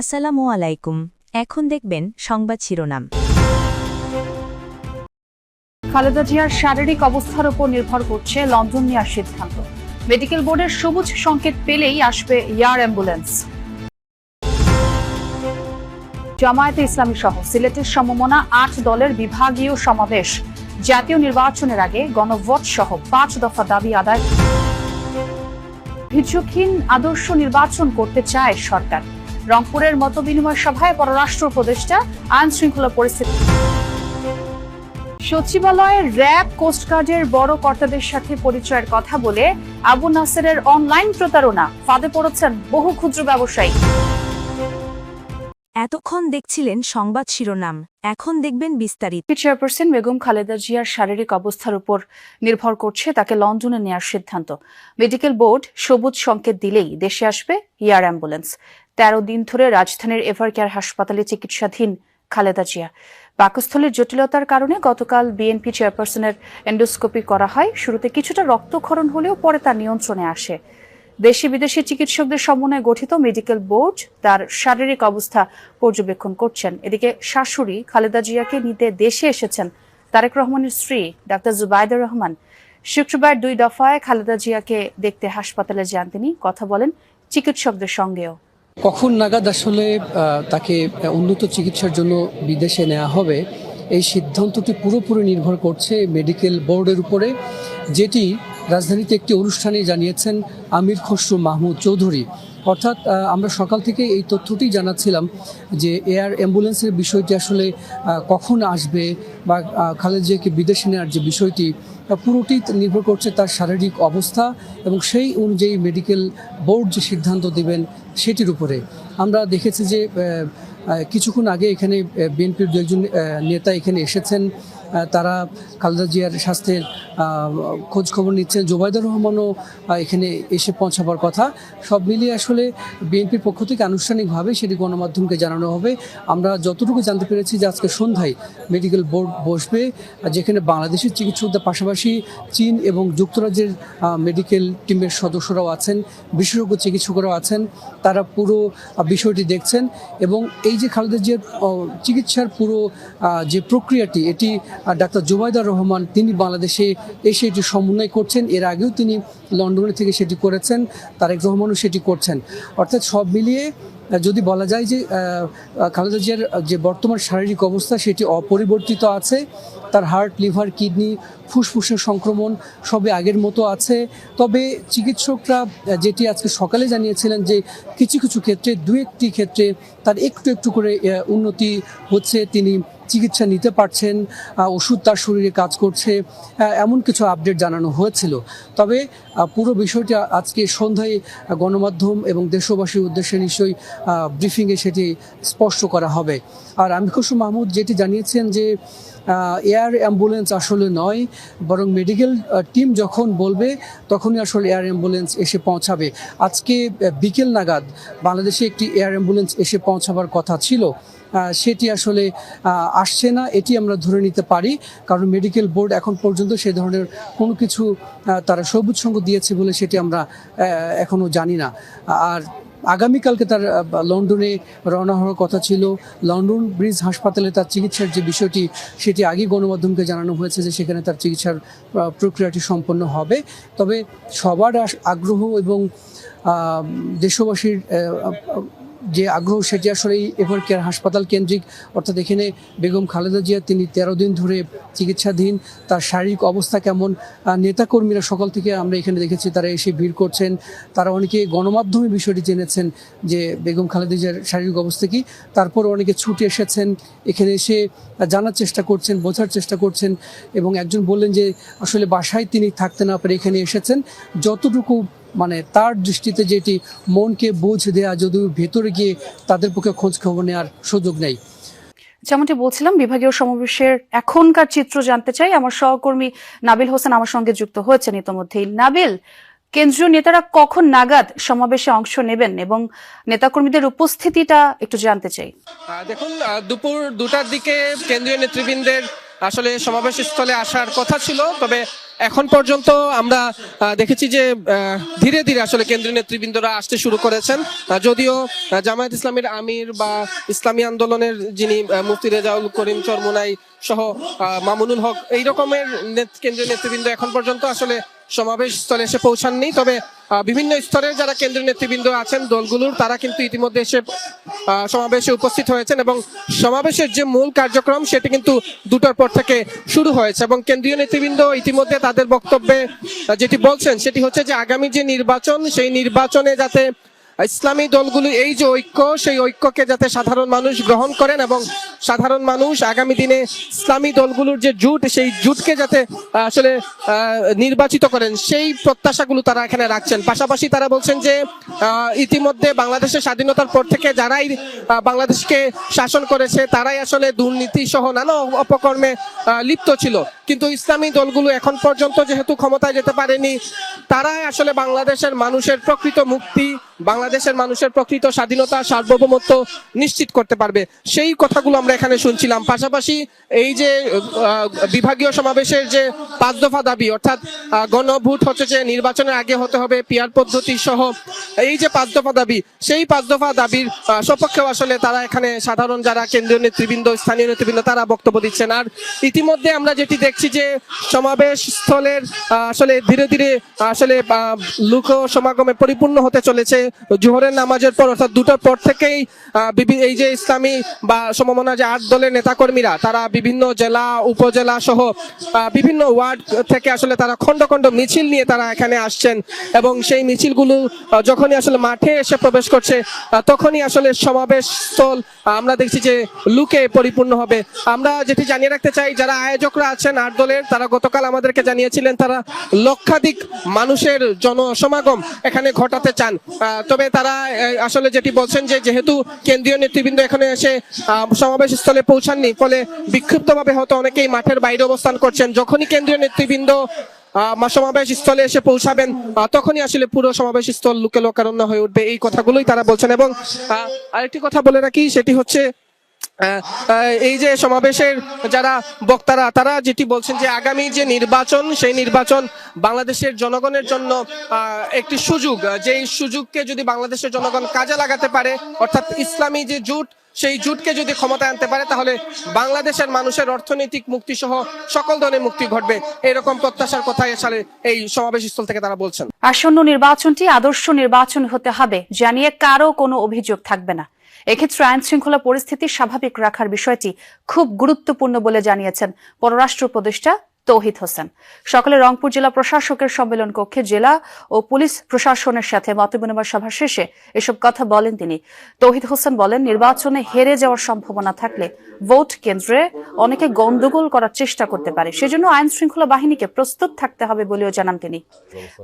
আসসালামু আলাইকুম। এখন দেখবেন সংবাদ শিরোনাম। খালেদা জিয়ার শারীরিক অবস্থার উপর নির্ভর করছে লন্ডন নেওয়ার সিদ্ধান্ত। মেডিকেল বোর্ডের সবুজ সংকেত পেলেই আসবে এয়ার অ্যাম্বুলেন্স। জামায়াতে ইসলামী সহ সিলেটের সমমনা আট দলের বিভাগীয় সমাবেশ। জাতীয় নির্বাচনের আগে গণভোট সহ পাঁচ দফা দাবি আদায়। ভিক্ষুকহীন আদর্শ নির্বাচন করতে চায় সরকার। রংপুরের মতবিনিময় সভায় পররাষ্ট্র উপদেষ্টা আইন শৃঙ্খলা পরিস্থিতি। সচিবালয়ের র্যাব কোস্টগার্ডের বড় কর্তাদের সাথে পরিচয়ের কথা বলে আবু নাসেরের অনলাইন প্রতারণা ফাঁদে পড়েছেন বহু ক্ষুদ্র ব্যবসায়ী। এতক্ষণ দেখছিলেন সংবাদ শিরোনাম এখন দেখবেন বিস্তারিত। চেয়ারপারসন বেগম খালেদা জিয়ার শারীরিক অবস্থার উপর নির্ভর করছে তাকে লন্ডনে নেওয়ার সিদ্ধান্ত। মেডিকেল বোর্ড সবুজ সংকেত দিলেই দেশে আসবে এয়ার অ্যাম্বুলেন্স। তেরো দিন ধরে রাজধানীর এভার কেয়ার হাসপাতালে চিকিৎসাধীন খালেদা জিয়া। পাকস্থলীর জটিলতার কারণে গতকাল বিএনপি চেয়ারপারসনের এন্ডোস্কোপি করা হয়। শুরুতে কিছুটা রক্তক্ষরণ হলেও পরে তা নিয়ন্ত্রণে আসে। দেশি বিদেশি চিকিৎসকদের সমন্বয়ে গঠিত মেডিকেল বোর্ড তার শারীরিক অবস্থা পর্যবেক্ষণ করছেন। এদিকে শাশুড়ি খালেদা জিয়াকে নিতে দেশে এসেছেন তারেক রহমানের স্ত্রী ডাক্তার জুবায়দুর রহমান। শুক্রবার দুই দফায় খালেদা জিয়াকে দেখতে হাসপাতালে যান তিনি। কথা বলেন চিকিৎসকদের সঙ্গেও। কখন নাগাদ আসলে তাকে উন্নত চিকিৎসার জন্য বিদেশে নেওয়া হবে, এই সিদ্ধান্তটি পুরোপুরি নির্ভর করছে মেডিকেল বোর্ডের উপরে, যেটি রাজধানীতে একটি অনুষ্ঠানে জানিয়েছেন আমির খসরু মাহমুদ চৌধুরী। অর্থাৎ আমরা সকাল থেকে এই তথ্যটি জানাচ্ছিলাম যে এয়ার অ্যাম্বুলেন্সের বিষয়টি আসলে কখন আসবে বা খালেদা জিয়াকে বিদেশে নেওয়ার যে বিষয়টি পুরোটি নির্ভর করছে তার শারীরিক অবস্থা এবং সেই অনুযায়ী মেডিকেল বোর্ড যে সিদ্ধান্ত দেবেন সেটির উপরে। আমরা দেখেছি যে কিছুক্ষণ আগে এখানে বিএনপির দু একজন নেতা এখানে এসেছেন। তারা খালেদা জিয়ার স্বাস্থ্যের খোঁজ খবর নিচ্ছেন। জোবাইদুর রহমানও এখানে এসে পৌঁছাবার কথা। সব মিলিয়ে আসলে বিএনপির পক্ষ থেকে আনুষ্ঠানিকভাবে সেটি গণমাধ্যমকে জানানো হবে। আমরা যতটুকু জানতে পেরেছি যে আজকে সন্ধ্যায় মেডিকেল বোর্ড বসবে, যেখানে বাংলাদেশের চিকিৎসকদের পাশাপাশি চীন এবং যুক্তরাজ্যের মেডিকেল টিমের সদস্যরাও আছেন, বিশেষজ্ঞ চিকিৎসকরাও আছেন। তারা পুরো বিষয়টি দেখছেন এবং এই যে খালেদা জিয়ার চিকিৎসার পুরো যে প্রক্রিয়াটি, এটি ডাক্তার জুবাইদার রহমান, তিনি বাংলাদেশে এসে এটি সমন্বয় করছেন। এর আগেও তিনি লন্ডনে থেকে সেটি করেছেন, তারেক রহমানও সেটি করছেন। অর্থাৎ সব মিলিয়ে যদি বলা যায় যে খালেদা জিয়ার যে বর্তমান শারীরিক অবস্থা, সেটি অপরিবর্তিত আছে। তার হার্ট, লিভার, কিডনি, ফুসফুসের সংক্রমণ সবে আগের মতো আছে। তবে চিকিৎসকরা যেটি আজকে সকালে জানিয়েছিলেন যে, কিছু কিছু ক্ষেত্রে দু একটি ক্ষেত্রে তার একটু একটু করে উন্নতি হচ্ছে। তিনি চিকিৎসা নিতে পারছেন ওষুধ তার শরীরে কাজ করছে এমন কিছু আপডেট জানানো হয়েছিল। তবে পুরো বিষয়টি আজকে সন্ধ্যায় গণমাধ্যম এবং দেশবাসীর উদ্দেশ্যে নিশ্চয়ই ব্রিফিংয়ে সেটি স্পষ্ট করা হবে। আর আমির খসরু মাহমুদ যেটি জানিয়েছেন যে এয়ার অ্যাম্বুলেন্স আসলে নয়, বরং মেডিকেল টিম যখন বলবে, তখনই আসলে এয়ার অ্যাম্বুলেন্স এসে পৌঁছাবে। আজকে বিকেল নাগাদ বাংলাদেশে একটি এয়ার অ্যাম্বুলেন্স এসে পৌঁছাবার কথা ছিল। সেটি আসলে আসছে না, এটি আমরা ধরে নিতে পারি। কারণ মেডিকেল বোর্ড এখন পর্যন্ত সে ধরনের কোনো কিছু তারা সবুজ সঙ্গ দিয়েছে বলে সেটি আমরা এখনও জানি না। আর আগামীকালকে তার লন্ডনে রওনা হওয়ার কথা ছিল। লন্ডন ব্রিজ হাসপাতালে তার চিকিৎসার যে বিষয়টি, সেটি আগে গণমাধ্যমকে জানানো হয়েছে যে সেখানে তার চিকিৎসার প্রক্রিয়াটি সম্পন্ন হবে। তবে সবার আগ্রহ এবং দেশবাসীর যে আগ্রহ সেটি আসলে এই এভার কেয়ার হাসপাতাল কেন্দ্রিক, অর্থাৎ এখানে বেগম খালেদা জিয়া, তিনি তেরো দিন ধরে চিকিৎসাধীন, তার শারীরিক অবস্থা কেমন নেতাকর্মীরা সকাল থেকে আমরা এখানে দেখেছি, তারা এসে ভিড় করছেন। তারা অনেকে গণমাধ্যমে বিষয়টি জেনেছেন যে বেগম খালেদা জিয়ার শারীরিক অবস্থা কি। তারপর অনেকে ছুটে এসেছেন, এখানে এসে জানার চেষ্টা করছেন, বোঝার চেষ্টা করছেন এবং একজন বললেন যে আসলে বাসায় তিনি থাকতে না পারে এখানে এসেছেন। যতটুকু মানে তার দৃষ্টিতে যেটি মনকে বুঝ দেয়া যদিও ভেতরে গিয়ে তাদের পক্ষে খোঁজ খবর নেওয়ার সুযোগ নেই। যেমনটি বলছিলাম বিভাগীয় সমাবেশের এখনকার চিত্র জানতে চাই। আমার সহকর্মী নাবিল হোসেন আমার সঙ্গে যুক্ত হয়েছেন ইতোমধ্যেই। নাবিল কেন্দ্রীয় নেতারা কখন নাগাদ সমাবেশে অংশ নেবেন এবং নেতাকর্মীদের উপস্থিতিটা একটু জানতে চাই। দেখুন দুপুর দুটার দিকে কেন্দ্রীয় নেতৃবৃন্দের আসলে সমাবেশ স্থলে আসার কথা ছিল, তবে এখন পর্যন্ত আমরা দেখেছি যে ধীরে ধীরে আসলে কেন্দ্রীয় নেতৃবৃন্দরা আসতে শুরু করেছেন। যদিও জামায়াত ইসলামের আমির বা ইসলামী আন্দোলনের যিনি মুফতি রেজাউল করিম চরমোনাই সহ মামুনুল হক, এই রকমের কেন্দ্রীয় নেতৃবৃন্দ এখন পর্যন্ত আসলে সমাবেশ স্থলে এসে পৌঁছাননি। তবে বিভিন্ন স্তরের যারা কেন্দ্রীয় নেতৃবৃন্দ আছেন, দলগুলোর, তারা কিন্তু ইতিমধ্যে এসে সমাবেশে উপস্থিত হয়েছেন এবং সমাবেশের যে মূল কার্যক্রম, সেটি কিন্তু দুটোর পর থেকে শুরু হয়েছে এবং কেন্দ্রীয় নেতৃবৃন্দ ইতিমধ্যে তাদের বক্তব্যে যেটি বলছেন, সেটি হচ্ছে যে আগামী যে নির্বাচন, সেই নির্বাচনে যাতে ইসলামী দলগুলো এই যে ঐক্য, সেই ঐক্যকে যাতে সাধারণ মানুষ গ্রহণ করেন এবং সাধারণ মানুষ আগামী দিনে ইসলামী দলগুলোর যে জুট, সেই জুটকে যাতে আসলে নির্বাচিত করেন, সেই প্রত্যাশাগুলো তারা এখানে রাখছেন। পাশাপাশি তারা বলছেন যে ইতিমধ্যে বাংলাদেশের স্বাধীনতার পর থেকে যারাই বাংলাদেশকে শাসন করেছে, তারাই আসলে দুর্নীতি সহ নানা অপকর্মে লিপ্ত ছিল। কিন্তু ইসলামী দলগুলো এখন পর্যন্ত যেহেতু ক্ষমতায় যেতে পারেনি, তারাই আসলে বাংলাদেশের মানুষের প্রকৃত মুক্তি, বাংলাদেশের মানুষের প্রকৃত স্বাধীনতা, সার্বভৌমত্ব নিশ্চিত করতে পারবে। সেই কথাগুলো আমরা এখানে শুনছিলাম। পাশাপাশি এই যে বিভাগীয় সমাবেশের যে পাঁচ দফা দাবি, অর্থাৎ গণভোট হচ্ছে যে নির্বাচনের আগে হতে হবে, পিয়ার পদ্ধতি সহ এই যে পাঁচ দফা দাবি, সেই পাঁচ দফা দাবির সপক্ষেও আসলে তারা এখানে সাধারণ যারা কেন্দ্রীয় নেতৃবৃন্দ, স্থানীয় নেতৃবৃন্দ, তারা বক্তব্য দিচ্ছেন। আর ইতিমধ্যে আমরা যেটি দেখছি যে সমাবেশ স্থলের আসলে ধীরে ধীরে আসলে লোক সমাগমে পরিপূর্ণ হতে চলেছে। জোহরের নামাজের পর, অর্থাৎ দুটোর পর থেকেই এই যে ইসলামী বা সমমনা যে আট দলের নেতাকর্মীরা, তারা বিভিন্ন জেলা, উপজেলা সহ বিভিন্ন ওয়ার্ড থেকে আসলে তারা খন্ড খন্ড মিছিল নিয়ে তারা এখানে আসছেন। এবং সেই মিছিলগুলো যখনই আসলে মাঠে এসে প্রবেশ করছে তখনই আসলে সমাবেশ স্থল, আমরা দেখছি যে লুকে পরিপূর্ণ হবে। আমরা যেটি জানিয়ে রাখতে চাই, যারা আয়োজকরা আছেন আট দলের তারা গতকাল আমাদেরকে জানিয়েছিলেন তারা লক্ষাধিক মানুষের জনসমাগম এখানে ঘটাতে চান। তবে তারা আসলে যেটি বলছেন যে যেহেতু কেন্দ্রীয় নেতৃবৃন্দ এখানে এসে সমাবেশ স্থলে পৌঁছাননি, ফলে বিক্ষিপ্তভাবে হয়তো অনেকেই মাঠের বাইরে অবস্থান করছেন। যখনই কেন্দ্রীয় নেতৃবৃন্দ সমাবেশ স্থলে এসে পৌঁছাবেন তখনই আসলে পুরো সমাবেশ স্থল লোকে লোকারণ্য হয়ে উঠবে। এই কথাগুলোই তারা বলছেন এবং আরেকটি কথা বলে রাখি, সেটি হচ্ছে এই যে সমাবেশের যারা বক্তারা, তারা যেটি বলছেন যে আগামী যে নির্বাচন, সেই নির্বাচন বাংলাদেশের জনগণের জন্য একটি সুযোগ। যেই সুযোগকে যদি বাংলাদেশের জনগণ কাজে লাগাতে পারে, অর্থাৎ ইসলামী যে জোট, সেই জুটকে যদি ক্ষমতায় আনতে পারে, তাহলে বাংলাদেশের মানুষের অর্থনৈতিক মুক্তি সহ সকল ধরনের মুক্তি ঘটবে। এরকম প্রত্যাশার কথাই আসলে এই সমাবেশ স্থল থেকে তারা বলছেন। আসন্ন নির্বাচনটি আদর্শ নির্বাচন হতে হবে, জানিয়ে কারও কোনো অভিযোগ থাকবে না। এক্ষেত্রে আইন শৃঙ্খলা পরিস্থিতি স্বাভাবিক রাখার বিষয়টি খুব গুরুত্বপূর্ণ বলে জানিয়েছেন পররাষ্ট্র উপদেষ্টা তৌহিদ হোসেন। সকালে রংপুর জেলা প্রশাসকের সম্মেলন কক্ষে জেলা ও পুলিশ প্রশাসনের সাথে মতবিনিময় সভা শেষে এসব কথা বলেন তিনি। তৌহিদ হোসেন বলেন, নির্বাচনে হেরে যাওয়ার সম্ভাবনা থাকলে ভোট কেন্দ্রে অনেকে গন্ডগোল করার চেষ্টা করতে পারে। সেজন্য আইন শৃঙ্খলা বাহিনীকে প্রস্তুত থাকতে হবে বলেও জানান তিনি।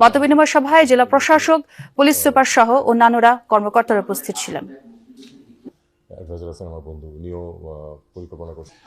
মতবিনিময় সভায় জেলা প্রশাসক, পুলিশ সুপার সহ অন্যান্যরা কর্মকর্তারা উপস্থিত ছিলেন। অ্যাডভাইজার আছেন আমার বন্ধু উনিও পরিকল্পনা করছেন